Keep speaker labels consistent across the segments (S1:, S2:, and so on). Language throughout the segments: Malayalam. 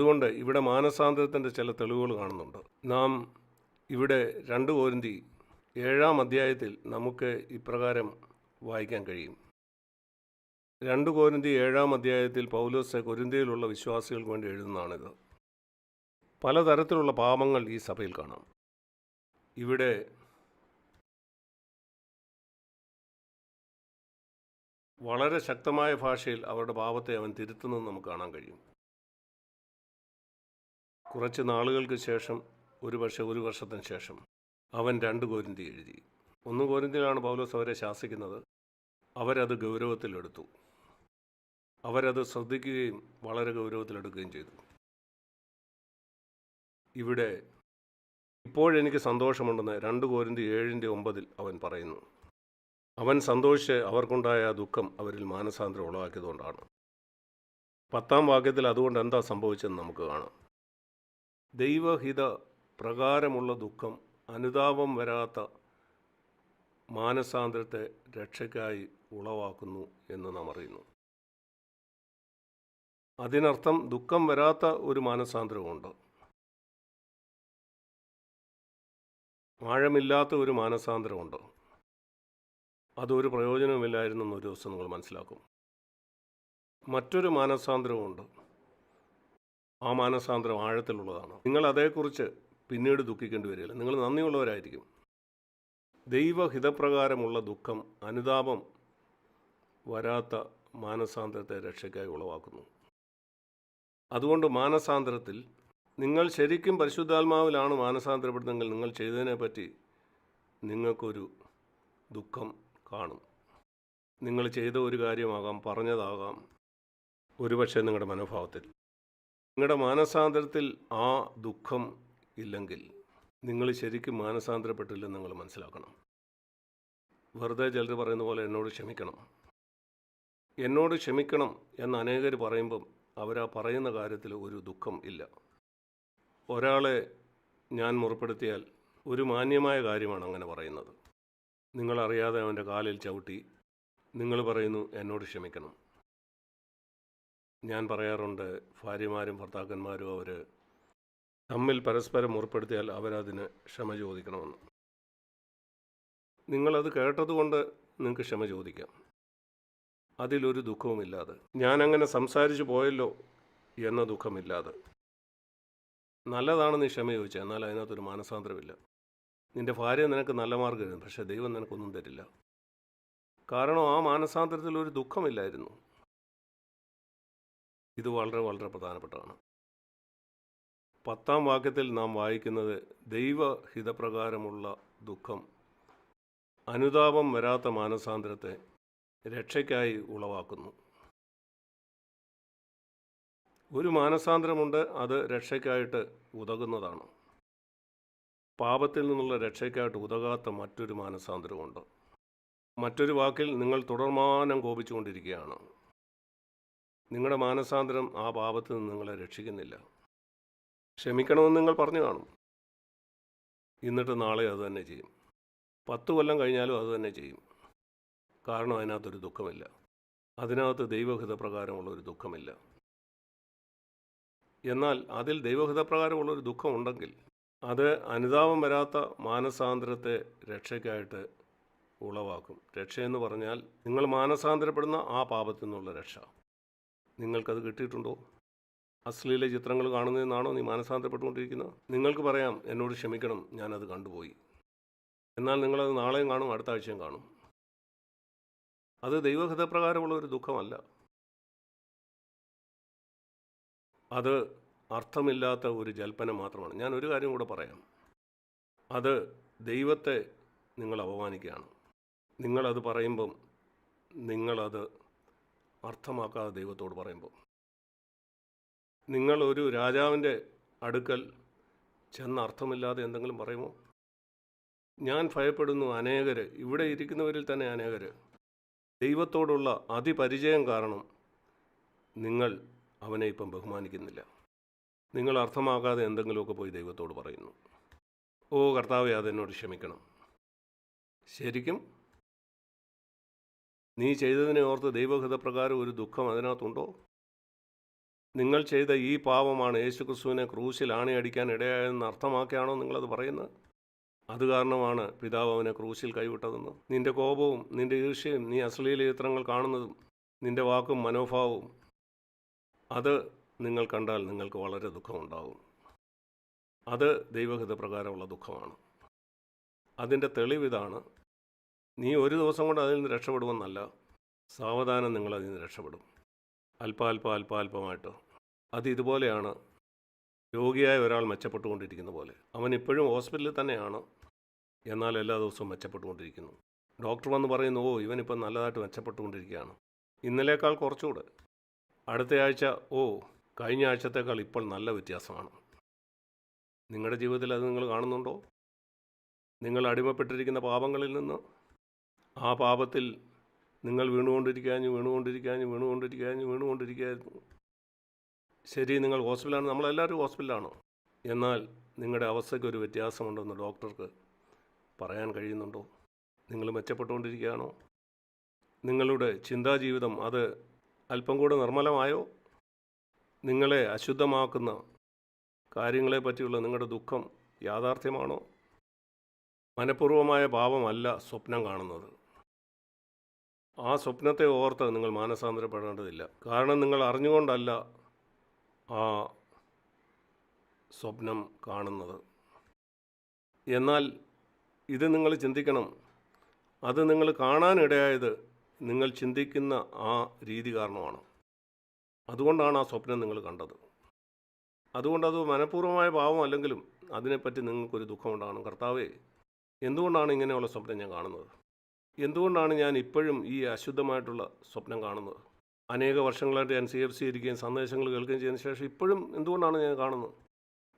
S1: അതുകൊണ്ട് ഇവിടെ മാനസാന്തരത്തിന്റെ ചില തെളിവുകൾ കാണുന്നുണ്ട്. നാം ഇവിടെ രണ്ട് കോരിന്തി ഏഴാം അധ്യായത്തിൽ നമുക്ക് ഇപ്രകാരം വായിക്കാൻ കഴിയും. രണ്ട് കോരിന്തി ഏഴാം അധ്യായത്തിൽ പൗലോസ് കൊരിന്തിയിലുള്ള വിശ്വാസികൾക്ക് വേണ്ടി എഴുതുന്നതാണിത്. പലതരത്തിലുള്ള പാപങ്ങൾ ഈ സഭയിൽ കാണാം. ഇവിടെ വളരെ ശക്തമായ ഭാഷയിൽ അവരുടെ പാപത്തെ അവൻ തിരുത്തുന്നത് നമുക്ക് കാണാൻ കഴിയും. കുറച്ച് നാളുകൾക്ക് ശേഷം ഒരു പക്ഷേ ഒരു വർഷത്തിന് ശേഷം അവൻ രണ്ട് കോരിന്തി എഴുതി. ഒന്ന് കോരിന്തിയിലാണ് പൗലോസ് അവരെ ശാസിക്കുന്നത്. അവരത് ഗൗരവത്തിലെടുത്തു. അവരത് ശ്രദ്ധിക്കുകയും വളരെ ഗൗരവത്തിലെടുക്കുകയും ചെയ്തു. ഇവിടെ ഇപ്പോഴെനിക്ക് സന്തോഷമുണ്ടെന്ന് രണ്ട് കോരിന്തി ഏഴിന്റെ ഒമ്പതിൽ അവൻ പറയുന്നു. അവൻ സന്തോഷിച്ച് അവർക്കുണ്ടായ ദുഃഖം അവരിൽ മാനസാന്തരം ഉളവാക്കിയതുകൊണ്ടാണ്. പത്താം വാക്യത്തിൽ അതുകൊണ്ട് എന്താ സംഭവിച്ചതെന്ന് നമുക്ക് കാണാം. ദൈവഹിത പ്രകാരമുള്ള ദുഃഖം അനുതാപം വരാത്ത മാനസാന്തരത്തെ രക്ഷയ്ക്കായി ഉളവാക്കുന്നു എന്ന് നാം അറിയുന്നു. അതിനർത്ഥം ദുഃഖം വരാത്ത ഒരു മാനസാന്തരമുണ്ട്. ആഴമില്ലാത്ത ഒരു മാനസാന്തരമുണ്ട്. അതൊരു പ്രയോജനവുമില്ലായിരുന്നു ഒരു ദിവസം നിങ്ങൾ മനസ്സിലാക്കും. മറ്റൊരു മാനസാന്തരമുണ്ട് ആ മാനസാന്തരം ആഴത്തിലുള്ളതാണ്. നിങ്ങൾ അതേക്കുറിച്ച് പിന്നീട് ദുഃഖിക്കേണ്ടി വരികയില്ല. നിങ്ങൾ നന്ദിയുള്ളവരായിരിക്കും. ദൈവഹിതപ്രകാരമുള്ള ദുഃഖം അനുതാപം വരാത്ത മാനസാന്തരത്തെ രക്ഷയ്ക്കായി ഉളവാക്കുന്നു. അതുകൊണ്ട് മാനസാന്തരത്തിൽ നിങ്ങൾ ശരിക്കും പരിശുദ്ധാത്മാവിലാണ് മാനസാന്തരപ്പെടുന്നതെങ്കിൽ നിങ്ങൾ ചെയ്തതിനെപ്പറ്റി നിങ്ങൾക്കൊരു ദുഃഖം കാണും. നിങ്ങൾ ചെയ്ത ഒരു കാര്യമാകാം പറഞ്ഞതാകാം. ഒരുപക്ഷെ നിങ്ങളുടെ മനോഭാവത്തിൽ. നിങ്ങളുടെ മാനസാന്തരത്തിൽ ആ ദുഃഖം ഇല്ലെങ്കിൽ നിങ്ങൾ ശരിക്കും മാനസാന്തരപ്പെട്ടില്ലെന്ന് നിങ്ങൾ മനസ്സിലാക്കണം. വെറുതെ ചിലർ പറയുന്ന പോലെ എന്നോട് ക്ഷമിക്കണം. എന്നോട് ക്ഷമിക്കണം എന്ന് അനേകർ പറയുമ്പം അവരാ പറയുന്ന കാര്യത്തിൽ ഒരു ദുഃഖം ഇല്ല. ഒരാളെ ഞാൻ മുറപ്പെടുത്തിയാൽ ഒരു മാന്യമായ കാര്യമാണ് അങ്ങനെ പറയുന്നത്. നിങ്ങളറിയാതെ അവന്റെ കാലിൽ ചവിട്ടി നിങ്ങൾ പറയുന്നു എന്നോട് ക്ഷമിക്കണം. ഞാൻ പറയാറുണ്ട് ഭാര്യമാരും ഭർത്താക്കന്മാരും അവർ തമ്മിൽ പരസ്പരം മുറിപ്പെടുത്തിയാൽ അവരതിന് ക്ഷമ ചോദിക്കണമെന്ന്. നിങ്ങളത് കേട്ടതുകൊണ്ട് നിങ്ങൾക്ക് ക്ഷമ ചോദിക്കാം. അതിലൊരു ദുഃഖവുമില്ലാതെ. ഞാനങ്ങനെ സംസാരിച്ചു പോയല്ലോ എന്ന ദുഃഖമില്ലാതെ. നല്ലതാണ് ക്ഷമ ചോദിച്ചാൽ എന്നാൽ അതിനകത്തൊരു മാനസാന്തരമില്ല. നിന്റെ ഭാര്യ നിനക്ക് നല്ല മാർഗം പക്ഷേ ദൈവം നിനക്കൊന്നും തരില്ല. കാരണം ആ മാനസാന്തരത്തിൽ ഒരു ദുഃഖമില്ലായിരുന്നു. ഇത് വളരെ വളരെ പ്രധാനപ്പെട്ടതാണ്. പത്താം വാക്യത്തിൽ നാം വായിക്കുന്നത് ദൈവഹിതപ്രകാരമുള്ള ദുഃഖം അനുതാപം വരാത്ത മാനസാന്തരത്തെ രക്ഷയ്ക്കായി ഉളവാക്കുന്നു. ഒരു മാനസാന്തരമുണ്ട് അത് രക്ഷയ്ക്കായിട്ട് ഉതകുന്നതാണ്. പാപത്തിൽ നിന്നുള്ള രക്ഷയ്ക്കായിട്ട് ഉതകാത്ത മറ്റൊരു മാനസാന്തരമുണ്ട് മറ്റൊരു വാക്കിൽ നിങ്ങൾ തുടർമാനം കോപിച്ചുകൊണ്ടിരിക്കുകയാണ്. നിങ്ങളുടെ മാനസാന്തരം ആ പാപത്തിൽ നിന്ന് നിങ്ങളെ രക്ഷിക്കുന്നില്ല. ക്ഷമിക്കണമെന്ന് നിങ്ങൾ പറഞ്ഞു കാണും. എന്നിട്ട് നാളെ അത് തന്നെ ചെയ്യും. പത്ത് കൊല്ലം കഴിഞ്ഞാലും അത് തന്നെ ചെയ്യും. കാരണം അതിനകത്തൊരു ദുഃഖമില്ല. അതിനകത്ത് ദൈവഹിതപ്രകാരമുള്ളൊരു ദുഃഖമില്ല. എന്നാൽ അതിൽ ദൈവഹിതപ്രകാരമുള്ളൊരു ദുഃഖമുണ്ടെങ്കിൽ അത് അനുതാപം വരാത്ത മാനസാന്തരത്തെ രക്ഷയ്ക്കായിട്ട് ഉളവാക്കും. രക്ഷയെന്ന് പറഞ്ഞാൽ നിങ്ങൾ മാനസാന്തരപ്പെടുന്ന ആ പാപത്തിൽ നിന്നുള്ള രക്ഷ. നിങ്ങൾക്കത് കിട്ടിയിട്ടുണ്ടോ? അശ്ലീല ചിത്രങ്ങൾ കാണുന്നതെന്നാണോ നീ മാനസാന്തരപ്പെട്ടുകൊണ്ടിരിക്കുന്നത്? നിങ്ങൾക്ക് പറയാം എന്നോട് ക്ഷമിക്കണം ഞാനത് കണ്ടുപോയി. എന്നാൽ നിങ്ങളത് നാളെയും കാണും അടുത്ത ആഴ്ചയും കാണും. അത് ദൈവഹിതപ്രകാരമുള്ള ഒരു ദുഃഖമല്ല. അത് അർത്ഥമില്ലാത്ത ഒരു ജൽപ്പനം മാത്രമാണ്. ഞാൻ ഒരു കാര്യം കൂടെ പറയാം. അത് ദൈവത്തെ നിങ്ങൾ അപമാനിക്കുകയാണ്. നിങ്ങളത് പറയുമ്പം നിങ്ങളത് അർത്ഥമാക്കാതെ ദൈവത്തോട് പറയുമ്പോൾ. നിങ്ങൾ ഒരു രാജാവിന്റെ അടുക്കൽ ചെന്ന അർത്ഥമില്ലാതെ എന്തെങ്കിലും പറയുമോ? ഞാൻ ഭയപ്പെടുന്നു അനേകർ ഇവിടെ ഇരിക്കുന്നവരിൽ തന്നെ അനേകർ ദൈവത്തോടുള്ള അതിപരിചയം കാരണം നിങ്ങൾ അവനെ ഇപ്പം ബഹുമാനിക്കുന്നില്ല. നിങ്ങൾ അർത്ഥമാക്കാതെ എന്തെങ്കിലുമൊക്കെ പോയി ദൈവത്തോട് പറയുന്നു. ഓ കർത്താവെ അതെന്നോട് ക്ഷമിക്കണം. ശരിക്കും നീ ചെയ്തതിനെ ഓർത്ത് ദൈവഹിതപ്രകാരം ഒരു ദുഃഖം അതിനകത്തുണ്ടോ? നിങ്ങൾ ചെയ്ത ഈ പാപമാണ് യേശുക്രിസ്തുവിനെ ക്രൂശിൽ ആണിയടിക്കാൻ ഇടയായെന്ന് അർത്ഥമാക്കിയാണോ നിങ്ങളത് പറയുന്നത്? അത് കാരണമാണ് പിതാവ് അവനെ ക്രൂശിൽ കൈവിട്ടതെന്ന്. നിന്റെ കോപവും നിന്റെ ഈർഷ്യയും നീ അശ്ലീല ചിത്രങ്ങൾ കാണുന്നതും നിന്റെ വാക്കും മനോഭാവവും അത് നിങ്ങൾ കണ്ടാൽ നിങ്ങൾക്ക് വളരെ ദുഃഖമുണ്ടാകും. അത് ദൈവഹിതപ്രകാരമുള്ള ദുഃഖമാണ്. അതിന്റെ തെളിവിതാണ് നീ ഒരു ദിവസം കൊണ്ട് അതിൽ നിന്ന് രക്ഷപ്പെടുമെന്നല്ല സാവധാനം നിങ്ങൾ അതിൽ നിന്ന് രക്ഷപ്പെടും. അല്പാൽപ അല്പാൽപമായിട്ട് അത് ഇതുപോലെയാണ്. രോഗിയായ ഒരാൾ മെച്ചപ്പെട്ടുകൊണ്ടിരിക്കുന്ന പോലെ. അവൻ ഇപ്പോഴും ഹോസ്പിറ്റലിൽ തന്നെയാണ്. എന്നാൽ എല്ലാ ദിവസവും മെച്ചപ്പെട്ടുകൊണ്ടിരിക്കുന്നു. ഡോക്ടർ വന്ന് പറയുന്നു ഓ ഇവനിപ്പം നല്ലതായിട്ട് മെച്ചപ്പെട്ടുകൊണ്ടിരിക്കുകയാണ്. ഇന്നലേക്കാൾ കുറച്ചുകൂടെ. അടുത്ത ആഴ്ച ഓ കഴിഞ്ഞ ആഴ്ചത്തേക്കാൾ ഇപ്പോൾ നല്ല വ്യത്യാസമാണ്. നിങ്ങളുടെ ജീവിതത്തിൽ അത് നിങ്ങൾ കാണുന്നുണ്ടോ? നിങ്ങൾ അടിമപ്പെട്ടിരിക്കുന്ന പാപങ്ങളിൽ നിന്ന് ആ പാപത്തിൽ നിങ്ങൾ വീണുകൊണ്ടിരിക്കാഞ്ഞ് വീണുകൊണ്ടിരിക്കാഞ്ഞ് വീണുകൊണ്ടിരിക്കാഞ്ഞ് വീണുകൊണ്ടിരിക്കുകയായിരുന്നു ശരി നിങ്ങൾ ഹോസ്പിറ്റലാണ്. നമ്മളെല്ലാവരും ഹോസ്പിറ്റലാണ്. എന്നാൽ നിങ്ങളുടെ അവസ്ഥയ്ക്ക് ഒരു വ്യത്യാസമുണ്ടെന്ന് ഡോക്ടർക്ക് പറയാൻ കഴിയുന്നുണ്ടോ? നിങ്ങൾ മെച്ചപ്പെട്ടുകൊണ്ടിരിക്കുകയാണോ? നിങ്ങളുടെ ചിന്താജീവിതം അത് അല്പം കൂടെ നിർമ്മലമായോ? നിങ്ങളെ അശുദ്ധമാക്കുന്ന കാര്യങ്ങളെപ്പറ്റിയുള്ള നിങ്ങളുടെ ദുഃഖം യാഥാർത്ഥ്യമാണോ? മനഃപൂർവമായ പാപമല്ല സ്വപ്നം കാണുന്നത്. ആ സ്വപ്നത്തെ ഓർത്ത് നിങ്ങൾ മാനസാന്തരപ്പെടേണ്ടതില്ല. കാരണം നിങ്ങൾ അറിഞ്ഞുകൊണ്ടല്ല ആ സ്വപ്നം കാണുന്നത്. എന്നാൽ ഇത് നിങ്ങൾ ചിന്തിക്കണം. അത് നിങ്ങൾ കാണാനിടയായത് നിങ്ങൾ ചിന്തിക്കുന്ന ആ രീതി കാരണമാണ്. അതുകൊണ്ടാണ് ആ സ്വപ്നം നിങ്ങൾ കണ്ടത്. അതുകൊണ്ടത് അത് മനഃപൂർവമായ ഭാവം അല്ലെങ്കിലും അതിനെപ്പറ്റി നിങ്ങൾക്കൊരു ദുഃഖമുണ്ടാകണം. കർത്താവേ എന്തുകൊണ്ടാണ് ഇങ്ങനെയുള്ള സ്വപ്നം ഞാൻ കാണുന്നത്? എന്തുകൊണ്ടാണ് ഞാൻ ഇപ്പോഴും ഈ അശുദ്ധമായിട്ടുള്ള സ്വപ്നം കാണുന്നത്? അനേക വർഷങ്ങളായിട്ട് ഞാൻ സി എഫ് സി ഇരിക്കുകയും സന്ദേശങ്ങൾ കേൾക്കുകയും ചെയ്തതിന് ശേഷം ഇപ്പോഴും എന്തുകൊണ്ടാണ് ഞാൻ കാണുന്നത്?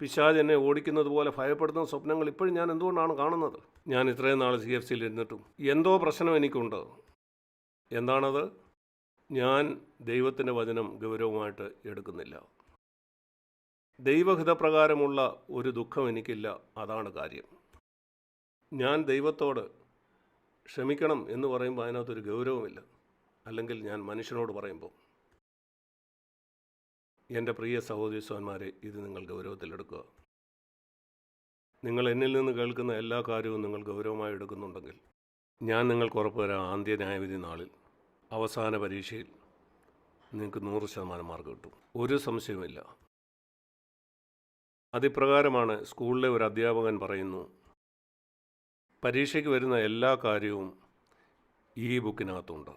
S1: പിശാജ് എന്നെ ഓടിക്കുന്നത് പോലെ ഭയപ്പെടുന്ന സ്വപ്നങ്ങൾ ഇപ്പോഴും ഞാൻ എന്തുകൊണ്ടാണ് കാണുന്നത്? ഞാൻ ഇത്രയും നാൾ സി എഫ് സിയിൽ ഇരുന്നിട്ടും എന്തോ പ്രശ്നം എനിക്കുണ്ട്. എന്താണത്? ഞാൻ ദൈവത്തിന്റെ വചനം ഗൗരവമായിട്ട് എടുക്കുന്നില്ല. ദൈവഹിതപ്രകാരമുള്ള ഒരു ദുഃഖം എനിക്കില്ല. അതാണ് കാര്യം. ഞാൻ ദൈവത്തോട് ക്ഷമിക്കണം എന്ന് പറയുമ്പോൾ അതിനകത്തൊരു ഗൗരവമില്ല. അല്ലെങ്കിൽ ഞാൻ മനുഷ്യനോട് പറയുമ്പോൾ എന്റെ പ്രിയ സഹോദരിസ്വാന്മാരെ ഇത് നിങ്ങൾ ഗൗരവത്തിലെടുക്കുക നിങ്ങൾ എന്നിൽ നിന്ന് കേൾക്കുന്ന എല്ലാ കാര്യവും നിങ്ങൾ ഗൗരവമായി എടുക്കുന്നുണ്ടെങ്കിൽ ഞാൻ നിങ്ങൾക്ക് ഉറപ്പുവരാം ആദ്യ ന്യായവിധി നാളിൽ. അവസാന പരീക്ഷയിൽ നിങ്ങൾക്ക് നൂറ് ശതമാനം മാർക്ക് കിട്ടും. ഒരു സംശയവുമില്ല. അതിപ്രകാരമാണ് സ്കൂളിലെ ഒരു അധ്യാപകൻ പറയുന്നു പരീക്ഷയ്ക്ക് വരുന്ന എല്ലാ കാര്യവും ഈ ബുക്കിനകത്തുണ്ട്.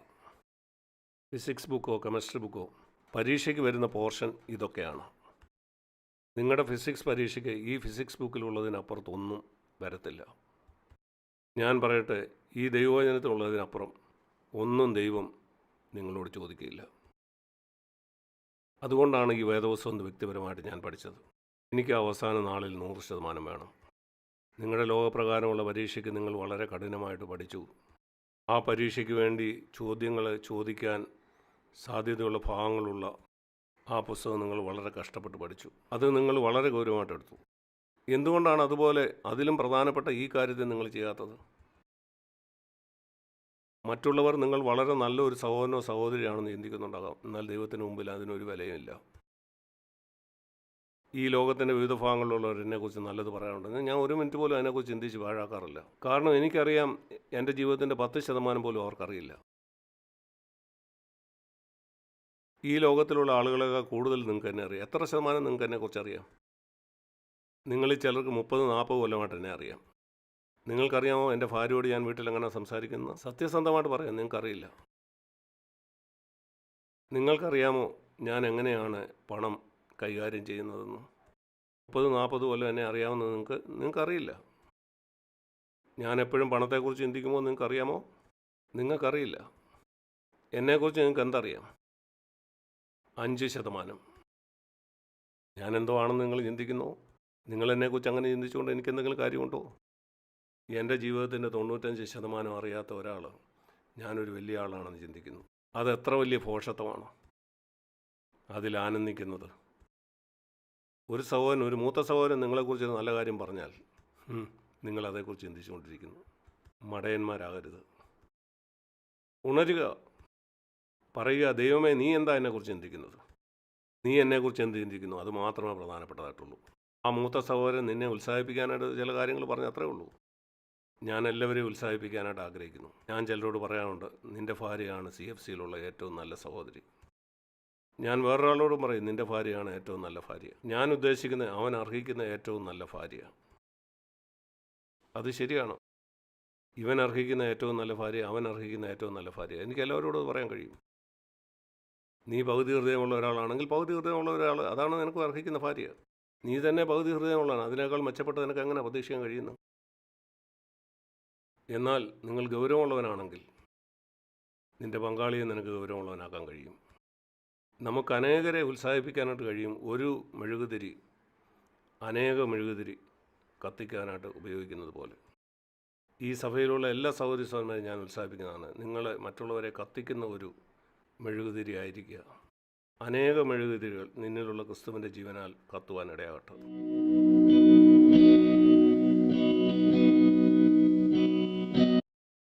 S1: ഫിസിക്സ് ബുക്കോ കെമിസ്ട്രി ബുക്കോ പരീക്ഷയ്ക്ക് വരുന്ന പോർഷൻ ഇതൊക്കെയാണ്. നിങ്ങളുടെ ഫിസിക്സ് പരീക്ഷയ്ക്ക് ഈ ഫിസിക്സ് ബുക്കിലുള്ളതിനപ്പുറത്തൊന്നും വരത്തില്ല. ഞാൻ പറയട്ടെ ഈ ദൈവവചനത്തിലുള്ളതിനപ്പുറം ഒന്നും ദൈവം നിങ്ങളോട് ചോദിക്കില്ല അതുകൊണ്ടാണ് ഈ വേദവസ്വം വ്യക്തിപരമായിട്ട് ഞാൻ പഠിച്ചത്. എനിക്ക് അവസാന നാളിൽ നൂറ് ശതമാനം വേണം. നിങ്ങളുടെ ലോകപ്രകാരമുള്ള പരീക്ഷയ്ക്ക് നിങ്ങൾ വളരെ കഠിനമായിട്ട് പഠിച്ചു. ആ പരീക്ഷയ്ക്ക് വേണ്ടി ചോദ്യങ്ങൾ ചോദിക്കാൻ സാധ്യതയുള്ള ഭാഗങ്ങളുള്ള ആ പുസ്തകം നിങ്ങൾ വളരെ കഷ്ടപ്പെട്ട് പഠിച്ചു. അത് നിങ്ങൾ വളരെ ഗൗരവമായിട്ട് എടുത്തു. എന്തുകൊണ്ടാണ് അതുപോലെ അതിലും പ്രധാനപ്പെട്ട ഈ കാര്യത്തെ നിങ്ങൾ ചെയ്യാത്തത്? മറ്റുള്ളവർ നിങ്ങൾ വളരെ നല്ലൊരു സഹോദരനോ സഹോദരിയാണെന്ന് ചിന്തിക്കുന്നുണ്ടാകാം. എന്നാൽ ദൈവത്തിന് മുമ്പിൽ അതിനൊരു വിലയുമില്ല. ഈ ലോകത്തിന്റെ വിവിധ ഭാഗങ്ങളിലുള്ളവരെ കുറിച്ച് നല്ലത് പറയാനുണ്ടെങ്കിൽ ഞാൻ ഒരു മിനിറ്റ് പോലും അതിനെക്കുറിച്ച് ചിന്തിച്ച് പാഴാക്കാറില്ല. കാരണം എനിക്കറിയാം എന്റെ ജീവിതത്തിന്റെ പത്ത് ശതമാനം പോലും അവർക്കറിയില്ല. ഈ ലോകത്തിലുള്ള ആളുകളെക്കാൾ കൂടുതൽ നിങ്ങൾക്ക് തന്നെ അറിയാം. എത്ര ശതമാനം നിങ്ങൾക്ക് എന്നെക്കുറിച്ച് അറിയാം? നിങ്ങളിൽ ചിലർക്ക് മുപ്പത് നാൽപ്പത് കൊല്ലമായിട്ട് എന്നെ അറിയാം. നിങ്ങൾക്കറിയാമോ എന്റെ ഭാര്യയോട് ഞാൻ വീട്ടിൽ എങ്ങനെ സംസാരിക്കുന്ന സത്യസന്ധമായിട്ട് പറയാം നിങ്ങൾക്കറിയില്ല. നിങ്ങൾക്കറിയാമോ ഞാൻ എങ്ങനെയാണ് പണം കൈകാര്യം ചെയ്യുന്നതെന്ന് മുപ്പത് നാൽപ്പത് കൊല്ലം എന്നെ അറിയാവുന്നത് നിങ്ങൾക്ക് നിങ്ങൾക്കറിയില്ല. ഞാൻ എപ്പോഴും പണത്തെക്കുറിച്ച് ചിന്തിക്കുമ്പോൾ നിങ്ങൾക്കറിയാമോ? നിങ്ങൾക്കറിയില്ല. എന്നെക്കുറിച്ച് നിങ്ങൾക്ക് എന്തറിയാം? അഞ്ച് ശതമാനം. ഞാൻ എന്തോ ആണെന്ന് നിങ്ങൾ ചിന്തിക്കുന്നു? നിങ്ങൾ എന്നെക്കുറിച്ച് അങ്ങനെ ചിന്തിച്ചുകൊണ്ട് എനിക്ക് എന്തെങ്കിലും കാര്യമുണ്ടോ? എന്റെ ജീവിതത്തിന്റെ തൊണ്ണൂറ്റഞ്ച് ശതമാനം അറിയാത്ത ഒരാൾ ഞാനൊരു വലിയ ആളാണെന്ന് ചിന്തിക്കുന്നു. അത് എത്ര വലിയ ഭോഷത്വമാണ് അതിൽ ആനന്ദിക്കുന്നത്. ഒരു സഹോദരൻ ഒരു മൂത്ത സഹോദരൻ നിങ്ങളെക്കുറിച്ച് നല്ല കാര്യം പറഞ്ഞാൽ നിങ്ങളതേക്കുറിച്ച് ചിന്തിച്ചുകൊണ്ടിരിക്കുന്നു. മടയന്മാരാകരുത്. ഉണരുക. പറയുക ദൈവമേ നീ എന്താ എന്നെക്കുറിച്ച് ചിന്തിക്കുന്നത്? നീ എന്നെക്കുറിച്ച് എന്ത് ചിന്തിക്കുന്നു? അത് മാത്രമേ പ്രധാനപ്പെട്ടതായിട്ടുള്ളൂ. ആ മൂത്ത സഹോദരൻ നിന്നെ ഉത്സാഹിപ്പിക്കാനായിട്ട് ചില കാര്യങ്ങൾ പറഞ്ഞ അത്രേ ഉള്ളൂ. ഞാൻ എല്ലാവരെയും ഉത്സാഹിപ്പിക്കാനായിട്ട് ആഗ്രഹിക്കുന്നു. ഞാൻ ചിലരോട് പറയാനുണ്ട് നിന്റെ ഭാര്യയാണ് സി എഫ് സിയിലുള്ള ഏറ്റവും നല്ല സഹോദരി. ഞാൻ വേറൊരാളോടും പറയും നിന്റെ ഭാര്യയാണ് ഏറ്റവും നല്ല ഭാര്യ. ഞാൻ ഉദ്ദേശിക്കുന്ന അവൻ അർഹിക്കുന്ന ഏറ്റവും നല്ല ഭാര്യ. അത് ശരിയാണോ? ഇവൻ അർഹിക്കുന്ന ഏറ്റവും നല്ല ഭാര്യ അവൻ അർഹിക്കുന്ന ഏറ്റവും നല്ല ഭാര്യ. എനിക്ക് എല്ലാവരോടും പറയാൻ കഴിയും. നീ പകുതി ഹൃദയമുള്ള ഒരാളാണെങ്കിൽ പകുതി ഹൃദയമുള്ള ഒരാൾ അതാണ് നിനക്ക് അർഹിക്കുന്ന ഭാര്യ. നീ തന്നെ പകുതി ഹൃദയമുള്ളതാണ്. അതിനേക്കാൾ മെച്ചപ്പെട്ട് നിനക്ക് എങ്ങനെ പ്രതീക്ഷിക്കാൻ കഴിയുന്നു? എന്നാൽ നിങ്ങൾ ഗൗരവമുള്ളവനാണെങ്കിൽ നിന്റെ പങ്കാളിയെ നിനക്ക് ഗൗരവമുള്ളവനാക്കാൻ കഴിയും. നമുക്ക് അനേകരെ ഉത്സാഹിപ്പിക്കാനായിട്ട് കഴിയും. ഒരു മെഴുകുതിരി അനേക മെഴുകുതിരി കത്തിക്കാനായിട്ട് ഉപയോഗിക്കുന്നത് പോലെ. ഈ സഭയിലുള്ള എല്ലാ സഹോദരി സഹോദരന്മാരെയും ഞാൻ ഉത്സാഹിപ്പിക്കുന്നതാണ്. നിങ്ങൾ മറ്റുള്ളവരെ കത്തിക്കുന്ന ഒരു മെഴുകുതിരി ആയിരിക്കുക. അനേക മെഴുകുതിരികൾ നിന്നിലുള്ള ക്രിസ്തുവിന്റെ ജീവനാൽ കത്തുവാൻ ഇടയാകട്ടെ